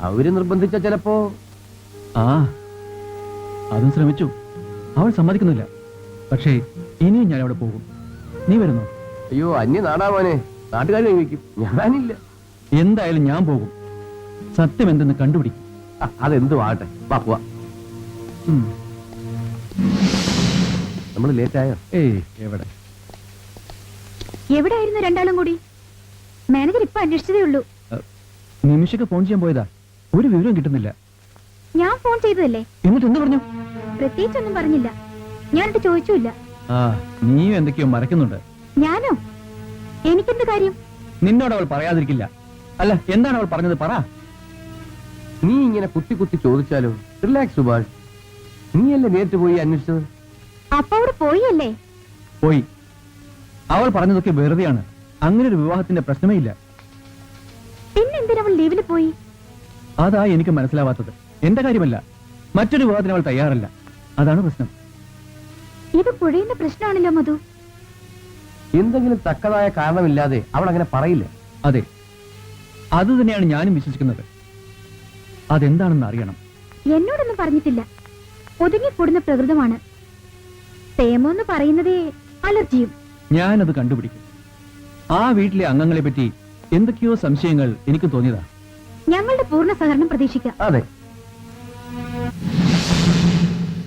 അവർ നിർബന്ധിച്ച ചിലപ്പോ ആ അതും ശ്രമിച്ചു. അവൾ സമ്മതിക്കുന്നില്ല. പക്ഷേ ഇനിയും ഞാൻ അവിടെ പോകും. നീ വരുന്നോ? അയ്യോ അന്യ നാടാവാനെ മോനെ. നാട്ടുകാർ ഞാനില്ല. എന്തായാലും ഞാൻ പോകും. സത്യം എന്തെന്ന് കണ്ടുപിടിക്കും അതെന്തു ആട്ടെ വാ പോവാ. ഉം. നമ്മൾ ലേറ്റ് ആയോ ഏയ് എവിടെ? എവിടെയായിരുന്നു രണ്ടാളും കൂടി? മാനേജർ ഇപ്പൊ അന്വേഷിച്ചതേ ഉള്ളൂ. നിമിഷക്ക് ഫോൺ ചെയ്യാൻ പോയതാ. ഒരു വിവരം കിട്ടുന്നില്ല. ഞാൻ ഫോൺ ചെയ്തതല്ലേ? എന്നിട്ട് എന്ത് പറഞ്ഞു? പ്രത്യേകിച്ചൊന്നും പറഞ്ഞില്ല. ഞാനിട്ട് ചോദിച്ചില്ല ആ നീയും എന്തൊക്കെയോ മറക്കുന്നുണ്ട്. ഞാനോ? എനിക്കെന്ത് കാര്യം? നിന്നോട് അവൾ പറയാതിരിക്കില്ല. അല്ല എന്താണ് അവൾ പറഞ്ഞത് പറ. നീ ഇങ്ങനെ കുത്തി കുത്തി ചോദിച്ചാലോ? റിലാക്സ് സുഭാഷ്. നീ അല്ലേ നേരിട്ട് പോയി അന്വേഷിച്ചത്? അപ്പൊ അവിടെ പോയി അല്ലേ പോയി. അവൾ പറഞ്ഞതൊക്കെ വെറുതെയാണ്. അങ്ങനെ ഒരു വിവാഹത്തിന്റെ പ്രശ്നമേ ഇല്ല. പിന്നെന്തിനവൾ അവൾ ലീവിൽ പോയി? അതാ എനിക്ക് മനസ്സിലാവാത്തത്. എന്റെ കാര്യമല്ല. മറ്റൊരു വിവാഹത്തിന് അവൾ തയ്യാറല്ല. അതാണ് പ്രശ്നം. ഇത് പുഴയുടെ പ്രശ്നമാണല്ലോ മധു. എന്തെങ്കിലും തക്കതായ കാരണമില്ലാതെ അവൾ അങ്ങനെ പറയില്ല? അതെ. അത് തന്നെയാണ് ഞാനും വിശ്വസിക്കുന്നത്. അതെന്താണെന്ന് അറിയണം. എന്നോടൊന്നും പറഞ്ഞിട്ടില്ല. ഒതുങ്ങിക്കൂടുന്ന പ്രകൃതമാണ്. പ്രേമെന്ന് പറയുന്നതേ അലർജിയും. ഞാനത് കണ്ടുപിടിക്കും. ആ വീട്ടിലെ അംഗങ്ങളെ പറ്റി എന്തൊക്കെയോ സംശയങ്ങൾ എനിക്ക് തോന്നിയതാ. ഞങ്ങളുടെ പൂർണ സഹകരണം പ്രതീക്ഷിക്കാം. അതെ.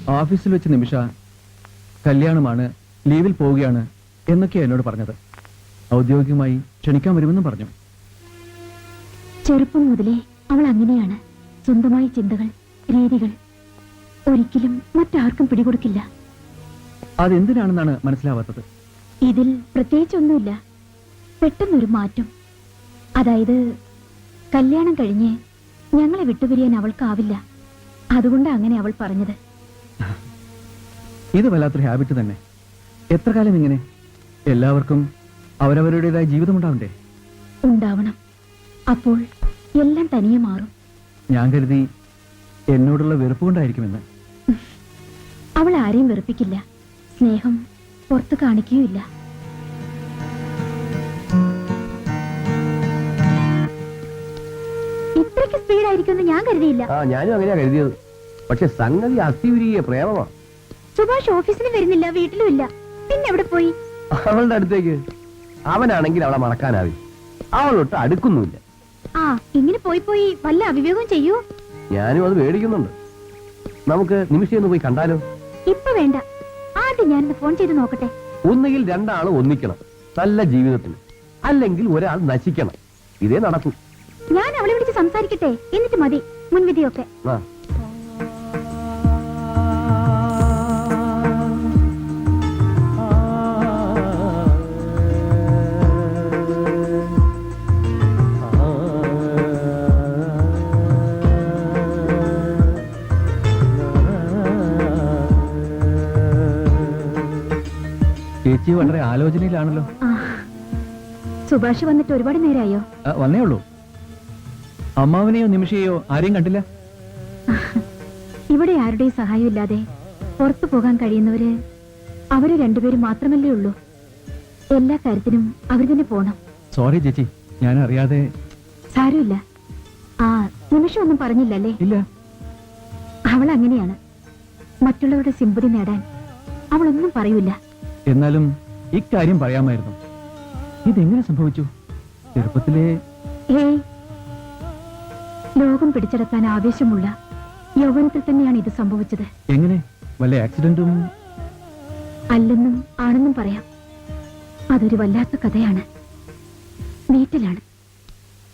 ഓഫീസിൽ വെച്ച് നിമിഷ കല്യാണമാണ് ലീവിൽ പോവുകയാണ് എന്നൊക്കെയാണ് എന്നോട് പറഞ്ഞത്. ഔദ്യോഗികമായി ക്ഷണിക്കാൻ വരുമെന്നും പറഞ്ഞു. ചെറുപ്പം മുതലേ അവൾ അങ്ങനെയാണ്. സ്വന്തമായ ചിന്തകൾ രീതികൾ ഒരിക്കലും മറ്റാർക്കും പിടികൊടുക്കില്ല. അതെന്തിനാണെന്നാണ് മനസ്സിലാവാത്തത്? ഇതിൽ പ്രത്യേകിച്ചൊന്നുമില്ല. പെട്ടെന്നൊരു മാറ്റം. അതായത് കല്യാണം കഴിഞ്ഞ് ഞങ്ങളെ വിട്ടുപിരിയാൻ അവൾക്കാവില്ല. അതുകൊണ്ട് അങ്ങനെ അവൾ പറഞ്ഞത്. ഇത് വല്ലാത്തൊരു ഹാബിറ്റ് തന്നെ. എത്ര കാലം ഇങ്ങനെ? എല്ലാവർക്കും അവരവരുടേതായ ജീവിതം ഉണ്ടാവണ്ടേ? ഉണ്ടാവണം. അപ്പോൾ എല്ലാം തനിയെ മാറും. ഞാൻ കരുതി എന്നോടുള്ള വെറുപ്പ് കൊണ്ടായിരിക്കുമെന്ന്. അവൾ ആരെയും വെറുപ്പിക്കില്ല. സ്നേഹം പുറത്ത് കാണിക്കുകയില്ല ഇത്രയ്ക്ക് ഞാൻ കരുതിയില്ല. ആ ഞാനും അങ്ങനെയാ കരുതിയത്. പക്ഷെ സംഗതി അസ്ഥിയുരിയ പ്രേമമാ. സുഭാഷ് ഓഫീസിന് വരുന്നില്ല വീട്ടിലും ഇല്ല. പിന്നെ എവിടെ പോയി? അവളുടെ അടുത്തേക്ക്. അവനാണെങ്കിൽ അവളെ മറക്കാനാവി അവളൊട്ട് അടുക്കുന്നുമില്ല. ആ ഇങ്ങനെ പോയി പോയി വല്ല അവിവേകം ചെയ്യൂ. ഞാനും അത് പേടിക്കുന്നുണ്ട് നമുക്ക് നിമിഷം പോയി കണ്ടാലോ? ഇപ്പൊ വേണ്ട. ആദ്യം ഞാനൊന്ന് ഫോൺ ചെയ്ത് നോക്കട്ടെ. ഒന്നുകിൽ രണ്ടാളും ഒന്നിക്കണം. നല്ല ജീവിതത്തിന് അല്ലെങ്കിൽ ഒരാൾ നശിക്കണം. ഇതേ നടക്കും. വിളിച്ച് സംസാരിക്കട്ടെ. എന്നിട്ട് മതി. മുൻവിധിയൊക്കെ. ആ ചേച്ചി വളരെ ആലോചനയിലാണല്ലോ. സുഭാഷ് വന്നിട്ട് ഒരുപാട് നേരായോ? വന്നേ ഉള്ളൂ. അമ്മാവനെയോ നിമിഷയോ ആരെയും കണ്ടില്ല? ഇവിടെ ആരുടെയും സഹായം ഇല്ലാതെ പുറത്തു പോകാൻ കഴിയുന്നവര് അവർ രണ്ടുപേരും മാത്രമല്ലേ ഉള്ളൂ. എല്ലാ കാര്യത്തിനും അവർ തന്നെ പോണം. സോറി ചേച്ചി. ഞാൻ അറിയാതെ സാരമില്ല. ആ നിമിഷം ഒന്നും പറഞ്ഞില്ലല്ലേ? ഇല്ല. അവൾ അങ്ങനെയാണ് മറ്റുള്ളവരുടെ സിമ്പതി നേടാൻ അവളൊന്നും പറയൂല. എന്നാലും ഇക്കാര്യം പറയാമായിരുന്നു. ഇതെങ്ങനെ സംഭവിച്ചു? ചെറുപ്പത്തിലെ ഏയ് ലോകം പിടിച്ചെടുക്കാൻ ആവേശമുള്ള യൗവനത്തിൽ തന്നെയാണ് ഇത് സംഭവിച്ചത്. എങ്ങനെ? വല്ല ആക്സിഡന്റും അല്ലെന്നും ആണെന്നും പറയാം. അതൊരു വല്ലാത്ത കഥയാണ്. വീട്ടിലാണ്.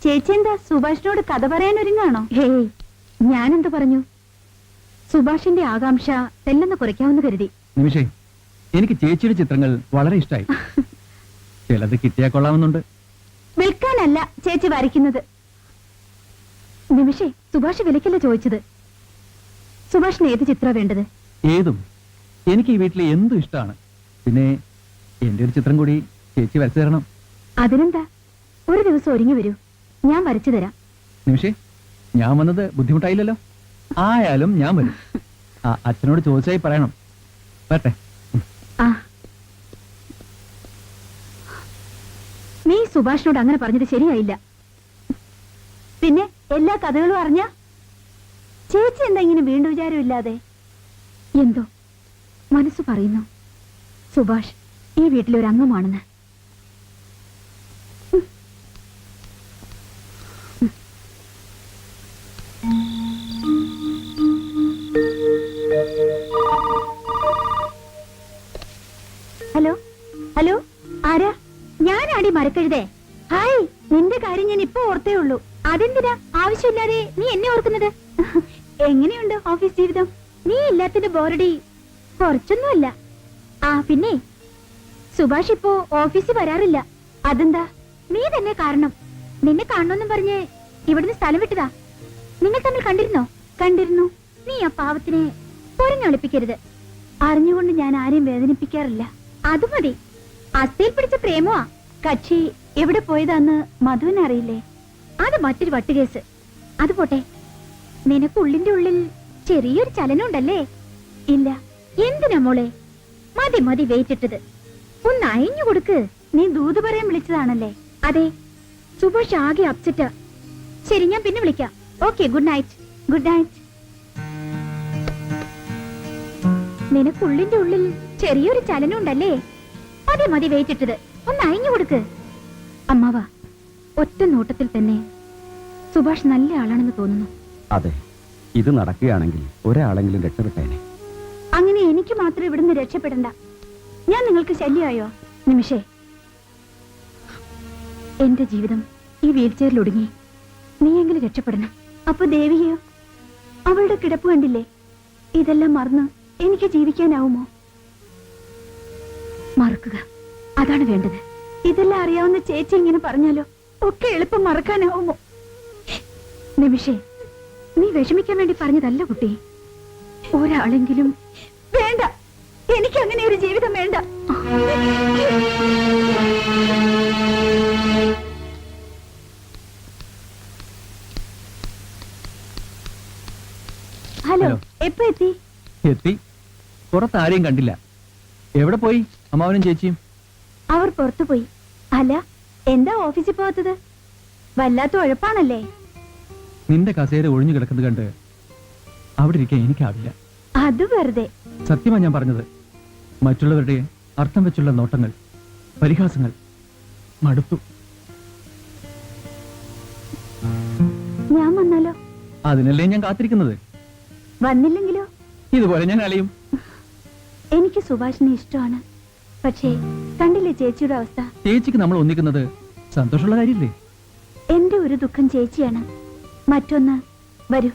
ചേച്ചി എന്താ സുഭാഷിനോട് കഥ പറയാൻ ഒരുങ്ങാണോ? ഹേയ് ഞാനെന്ത് പറഞ്ഞു? സുഭാഷിന്റെ ആകാംക്ഷ തെല്ലെന്ന് കുറയ്ക്കാമെന്ന് കരുതി. നിമിഷേ എനിക്ക് ചേച്ചിയുടെ ചിത്രങ്ങൾ വളരെ ഇഷ്ടമായി ചിലത് കിട്ടിയാ കൊള്ളാമെന്നുണ്ട്. വിൽക്കാനല്ല ചേച്ചി വരയ്ക്കുന്നത്. നിമിഷേ സുഭാഷ് വിലക്കല്ല ചോദിച്ചത്? സുഭാഷിന് ഏത് ചിത്ര വേണ്ടത്? ഏതും. എനിക്ക് ഈ വീട്ടിലെ എന്തും ഇഷ്ടമാണ്. പിന്നെ എന്റെ ഒരു ചിത്രം കൂടി ചേച്ചി വരച്ചു തരണം. അതിനെന്താ? ഒരു ദിവസം ഒരുങ്ങി വരൂ. ഞാൻ വരച്ചു തരാം. നിമിഷേ ഞാൻ വന്നത് ബുദ്ധിമുട്ടായില്ലല്ലോ? ആയാലും ഞാൻ വരും. ആ അച്ഛനോട് ചോദിച്ചായി പറയണം. വരട്ടെ. ആ. നീ സുഭാഷിനോട് അങ്ങനെ പറഞ്ഞത് ശരിയായില്ല. പിന്നെ എല്ലാ കഥകളും അറിഞ്ഞ? ചേച്ചി എന്താ ഇങ്ങനെ വീണ്ടും വിചാരമില്ലാതെ? എന്തോ? മനസ്സ് പറയുന്നു. സുഭാഷ് ഈ വീട്ടിലൊരംഗമാണെന്ന് ഹലോ? ഹലോ? ആരാ? ഞാനാടി മരക്കഴുതേ. ഹായ് നിന്റെ കാര്യം ഞാൻ അതെന്തിനാ? ആവശ്യമില്ലാതെ നീ എന്നെ ഓർക്കുന്നത്? എങ്ങനെയുണ്ട് ഓഫീസ് ജീവിതം? നീ ഇല്ലാത്തിന്റെ ബോറടി കുറച്ചൊന്നുമല്ല. ആ പിന്നെ? സുഭാഷ് ഇപ്പോ ഓഫീസിൽ വരാറില്ല. അതെന്താ? നീ തന്നെ കാരണം. നിന്നെ കാണണമെന്നും പറഞ്ഞ് ഇവിടുന്ന് സ്ഥലം വിട്ടതാ. നിങ്ങൾ തമ്മിൽ കണ്ടിരുന്നോ? കണ്ടിരുന്നു. നീ ആ പാവത്തിനെ പൊരഞ്ഞൊളിപ്പിക്കരുത് അറിഞ്ഞുകൊണ്ട് ഞാൻ ആരെയും വേദനിപ്പിക്കാറില്ല. അത് മതി. അസ്ഥയിൽ പിടിച്ച പ്രേമമാ. കക്ഷി എവിടെ പോയതാന്ന് മധുവിന് അറിയില്ലേ? അത് മറ്റൊരു വട്ടുകേസ്. അത് പോട്ടെ. നിനക്ക് ഉള്ളിന്റെ ഉള്ളിൽ ചെറിയൊരു ചലനം ഉണ്ടല്ലേ ഇല്ല. എന്തിനാ മോളെ? മതി മതി വെയിറ്റിട്ടത് ഒന്ന് അയഞ്ഞു കൊടുക്ക്. നീ ദൂത് പറയാൻ വിളിച്ചതാണല്ലേ? അതെ. സുഭാഷ് ആകെ അപ്സെറ്റ് ശരി ഞാൻ പിന്നെ വിളിക്കാം. Okay good night good night നിനക്കുള്ളിന്റെ ഉള്ളിൽ ചെറിയൊരു ചലനം ഉണ്ടല്ലേ മതി മതി വെയിറ്റിട്ടത് ഒന്ന് അയഞ്ഞു കൊടുക്ക്. അമ്മാവ ഒറ്റ നോട്ടത്തിൽ തന്നെ സുഭാഷ് നല്ല ആളാണെന്ന് തോന്നുന്നു. അതെ ഇത് നടക്കുകയാണെങ്കിൽ ഒരാളെങ്കിലും രക്ഷപ്പെട്ടേനെ. അങ്ങനെ എനിക്ക് മാത്രം ഇവിടുന്ന് രക്ഷപ്പെടണ്ട. ഞാൻ നിങ്ങൾക്ക് ശല്യമായോ? നിമിഷേ. എന്റെ ജീവിതം ഈ വീൽ ചെയറിൽ ഒടുങ്ങി നീയെങ്കിലും രക്ഷപ്പെടണം. അപ്പൊ ദേവികയോ? അവളുടെ കിടപ്പ് കണ്ടില്ലേ? ഇതെല്ലാം മറന്ന് എനിക്ക് ജീവിക്കാനാവുമോ? മറക്കുക. അതാണ് വേണ്ടത്. ഇതെല്ലാം അറിയാവുന്ന ചേച്ചി ഇങ്ങനെ പറഞ്ഞാലോ? ഒക്കെ എളുപ്പം മറക്കാനാവുമോ? നിമിഷേ നീ വിഷമിക്കാൻ വേണ്ടി പറഞ്ഞതല്ല കുട്ടി. ഒരാളെങ്കിലും വേണ്ട. എനിക്ക് അങ്ങനെ ഒരു ജീവിതം വേണ്ട. ഹലോ. എപ്പോ എത്തി? എത്തി. പുറത്ത് ആരെയും കണ്ടില്ല. എവിടെ പോയി? അമ്മാവനും ചേച്ചിയും? അവർ പുറത്തു പോയി അല്ല എന്താ ഓഫീസിൽ പോകാത്തത്? വല്ലാത്ത ഉഴപ്പാണല്ലേ? നിന്റെ കസേര ഒഴിഞ്ഞു കിടക്കുന്നത് കണ്ട് അവിടെ ഇരിക്കാൻ എനിക്കാവില്ല. അത് വെറുതെ. സത്യമാ ഞാൻ പറഞ്ഞത്. മറ്റുള്ളവരുടെ അർത്ഥം വെച്ചുള്ള നോട്ടങ്ങൾ പരിഹാസങ്ങൾ മടുത്തു. ഞാൻ വന്നാലോ? അതിനല്ലേ ഞാൻ കാത്തിരിക്കുന്നത്? വന്നില്ലെങ്കിലോ? ഇതുപോലെ ഞാൻ അലയും. എനിക്ക് സുഭാഷിനെ ഇഷ്ടമാണ്. പക്ഷേ കണ്ടില്ലേ ചേച്ചിയുടെ അവസ്ഥ? ചേച്ചിക്ക് നമ്മൾ ഒന്നിക്കുന്നത് സന്തോഷമുള്ള കാര്യമില്ലേ എന്റെ ഒരു ദുഃഖം ചേച്ചിയാണ്. മറ്റൊന്ന് വരൂ.